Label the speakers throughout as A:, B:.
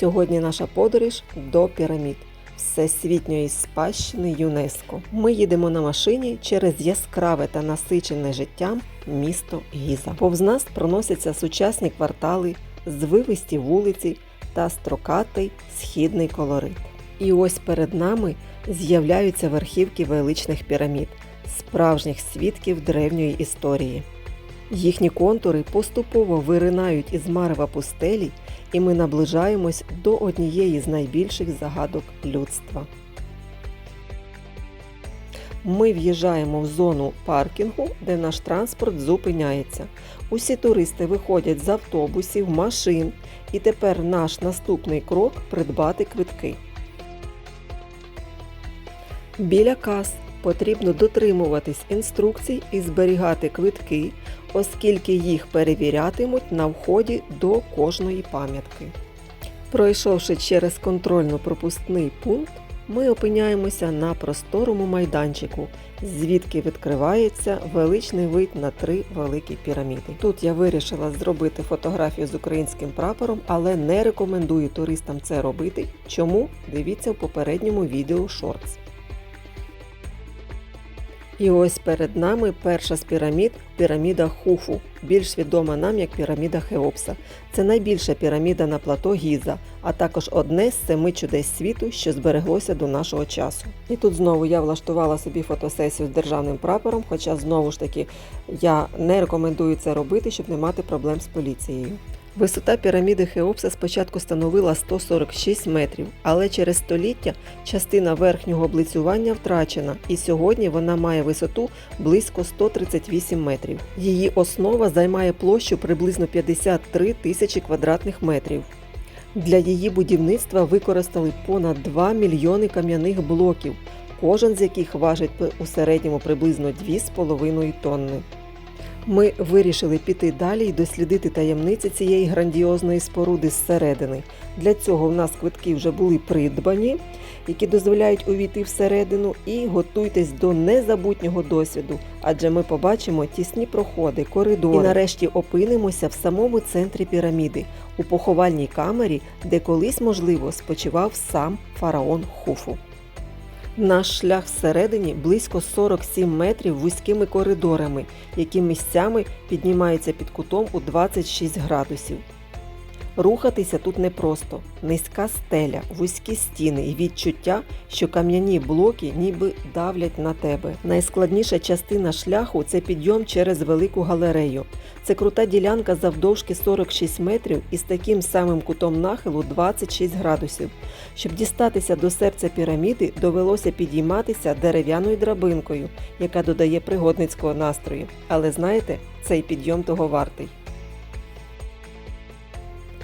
A: Сьогодні наша подорож до пірамід Всесвітньої спадщини ЮНЕСКО. Ми їдемо на машині через яскраве та насичене життям місто Гіза. Повз нас проносяться сучасні квартали, звивисті вулиці та строкатий східний колорит. І ось перед нами з'являються верхівки величних пірамід, справжніх свідків древньої історії. Їхні контури поступово виринають із марева пустелі, і ми наближаємось до однієї з найбільших загадок людства. Ми в'їжджаємо в зону паркінгу, де наш транспорт зупиняється. Усі туристи виходять з автобусів, машин, і тепер наш наступний крок придбати квитки. Біля кас потрібно дотримуватись інструкцій і зберігати квитки, оскільки їх перевірятимуть на вході до кожної пам'ятки. Пройшовши через контрольно-пропускний пункт, ми опиняємося на просторому майданчику, звідки відкривається величний вид на три великі піраміди. Тут я вирішила зробити фотографію з українським прапором, але не рекомендую туристам це робити. Чому? Дивіться в попередньому відео шортс. І ось перед нами перша з пірамід піраміда Хуфу, більш відома нам як піраміда Хеопса. Це найбільша піраміда на плато Гіза, а також одне з семи чудес світу, що збереглося до нашого часу. І тут знову я влаштувала собі фотосесію з державним прапором, хоча знову ж таки я не рекомендую це робити, щоб не мати проблем з поліцією. Висота піраміди Хеопса спочатку становила 146 метрів, але через століття частина верхнього облицювання втрачена, і сьогодні вона має висоту близько 138 метрів. Її основа займає площу приблизно 53 тисячі квадратних метрів. Для її будівництва використали понад 2 мільйони кам'яних блоків, кожен з яких важить у середньому приблизно 2,5 тонни. Ми вирішили піти далі і дослідити таємниці цієї грандіозної споруди зсередини. Для цього в нас квитки вже були придбані, які дозволяють увійти всередину, і готуйтесь до незабутнього досвіду, адже ми побачимо тісні проходи, коридори і нарешті опинимося в самому центрі піраміди, у поховальній камері, де колись, можливо, спочивав сам фараон Хуфу. Наш шлях всередині близько 47 метрів вузькими коридорами, які місцями піднімаються під кутом у 26 градусів. Рухатися тут непросто, низька стеля, вузькі стіни і відчуття, що кам'яні блоки ніби давлять на тебе. Найскладніша частина шляху це підйом через велику галерею. Це крута ділянка завдовжки 46 метрів і з таким самим кутом нахилу 26 градусів. Щоб дістатися до серця піраміди, довелося підійматися дерев'яною драбинкою, яка додає пригодницького настрою. Але знаєте, цей підйом того вартий.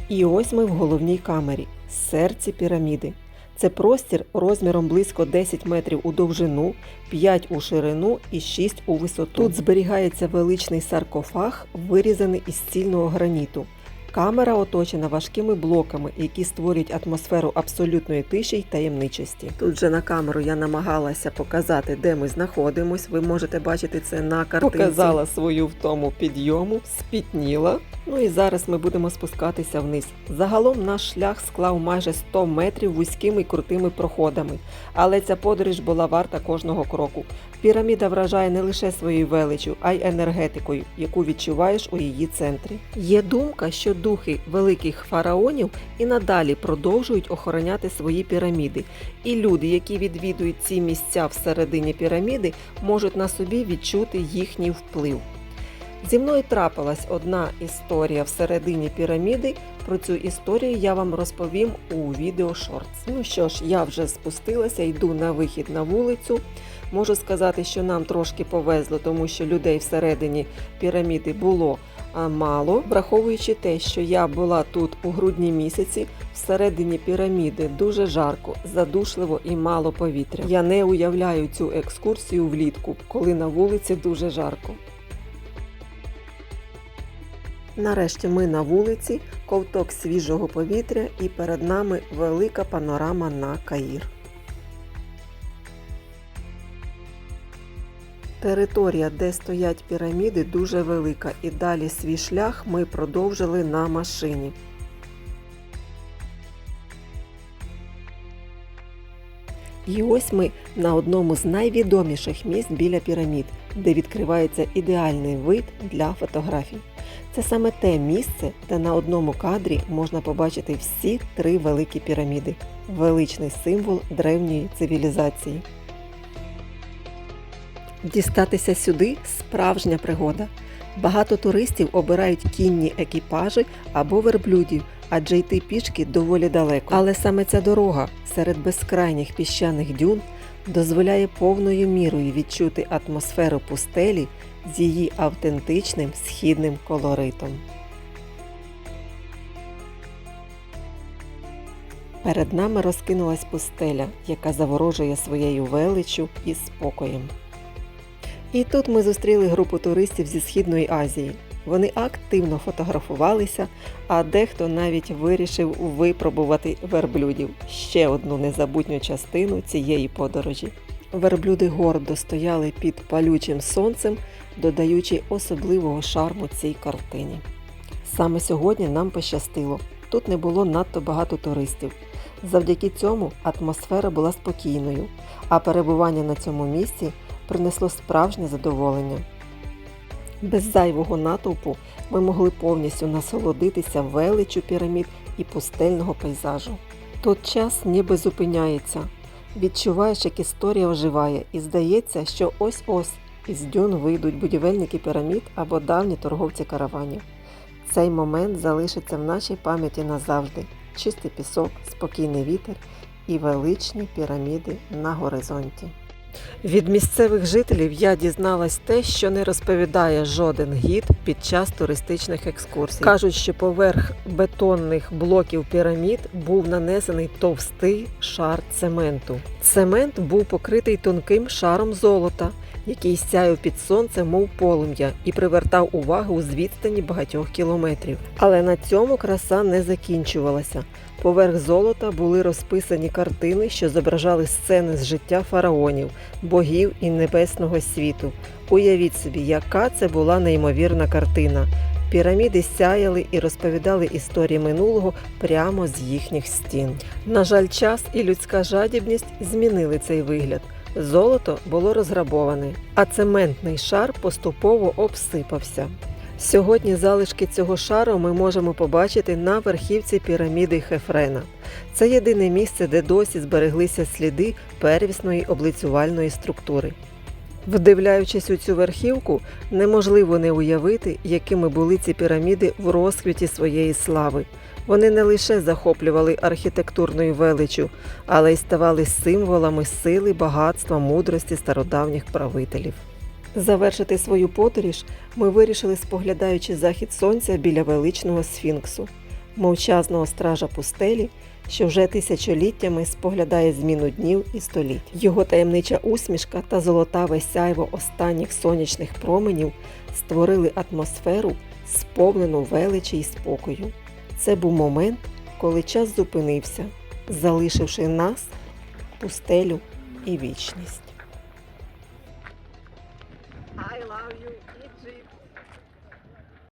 A: І ось ми в головній камері, серці піраміди. Це простір розміром близько 10 метрів у довжину, 5 у ширину і 6 у висоту. Тут зберігається величний саркофаг, вирізаний із стільного граніту. Камера оточена важкими блоками, які створюють атмосферу абсолютної тиші й таємничості. Тут же на камеру я намагалася показати, де ми знаходимось. Ви можете бачити це на картинці. Показала свою втому підйому, спітніла. Ну і зараз ми будемо спускатися вниз. Загалом наш шлях склав майже 100 метрів вузькими й крутими проходами, але ця подорож була варта кожного кроку. Піраміда вражає не лише своєю величю, а й енергетикою, яку відчуваєш у її центрі. Є думка, що духи великих фараонів і надалі продовжують охороняти свої піраміди, і люди, які відвідують ці місця всередині піраміди, можуть на собі відчути їхній вплив. Зі мною трапилась одна історія всередині піраміди. Про цю історію я вам розповім у відео шортс. Ну що ж, я вже спустилася, йду на вихід на вулицю. Можу сказати, що нам трошки повезло, тому що людей всередині піраміди було мало, враховуючи те, що я була тут у грудні місяці, всередині піраміди дуже жарко, задушливо і мало повітря. Я не уявляю цю екскурсію влітку, коли на вулиці дуже жарко. Нарешті ми на вулиці, ковток свіжого повітря і перед нами велика панорама на Каїр. Територія, де стоять піраміди, дуже велика, і далі свій шлях ми продовжили на машині. І ось ми на одному з найвідоміших місць біля пірамід, де відкривається ідеальний вид для фотографій. Це саме те місце, де на одному кадрі можна побачити всі три великі піраміди величний символ древньої цивілізації. Дістатися сюди справжня пригода. Багато туристів обирають кінні екіпажі або верблюдів, адже йти пішки доволі далеко. Але саме ця дорога серед безкрайніх піщаних дюн дозволяє повною мірою відчути атмосферу пустелі з її автентичним східним колоритом. Перед нами розкинулась пустеля, яка заворожує своєю величчю і спокоєм. І тут ми зустріли групу туристів зі Східної Азії. Вони активно фотографувалися, а дехто навіть вирішив випробувати верблюдів ще одну незабутню частину цієї подорожі. Верблюди гордо стояли під палючим сонцем, додаючи особливого шарму цій картині. Саме сьогодні нам пощастило. Тут не було надто багато туристів. Завдяки цьому атмосфера була спокійною, а перебування на цьому місці принесло справжнє задоволення. Без зайвого натовпу ми могли повністю насолодитися величчю пірамід і пустельного пейзажу. Тут час ніби зупиняється. Відчуваєш, як історія оживає, і здається, що ось-ось із дюн вийдуть будівельники пірамід або давні торговці караванів. Цей момент залишиться в нашій пам'яті назавжди. Чистий пісок, спокійний вітер і величні піраміди на горизонті. Від місцевих жителів я дізналась те, що не розповідає жоден гід під час туристичних екскурсій. Кажуть, що поверх бетонних блоків пірамід був нанесений товстий шар цементу. Цемент був покритий тонким шаром золота, який сяяв під сонцем, мов полум'я, і привертав увагу з відстані багатьох кілометрів. Але на цьому краса не закінчувалася. Поверх золота були розписані картини, що зображали сцени з життя фараонів, богів і небесного світу. Уявіть собі, яка це була неймовірна картина. Піраміди сяяли і розповідали історії минулого прямо з їхніх стін. На жаль, час і людська жадібність змінили цей вигляд. Золото було розграбоване, а цементний шар поступово обсипався. Сьогодні залишки цього шару ми можемо побачити на верхівці піраміди Хефрена. Це єдине місце, де досі збереглися сліди первісної облицювальної структури. Вдивляючись у цю верхівку, неможливо не уявити, якими були ці піраміди в розквіті своєї слави. Вони не лише захоплювали архітектурною величчю, але й ставали символами сили, багатства, мудрості стародавніх правителів. Завершити свою подорож ми вирішили, споглядаючи захід сонця біля величного сфінксу, мовчазного стража пустелі, що вже тисячоліттями споглядає зміну днів і століть. Його таємнича усмішка та золотаве сяйво останніх сонячних променів створили атмосферу, сповнену величі й спокою. Це був момент, коли час зупинився, залишивши нас, пустелю і вічність.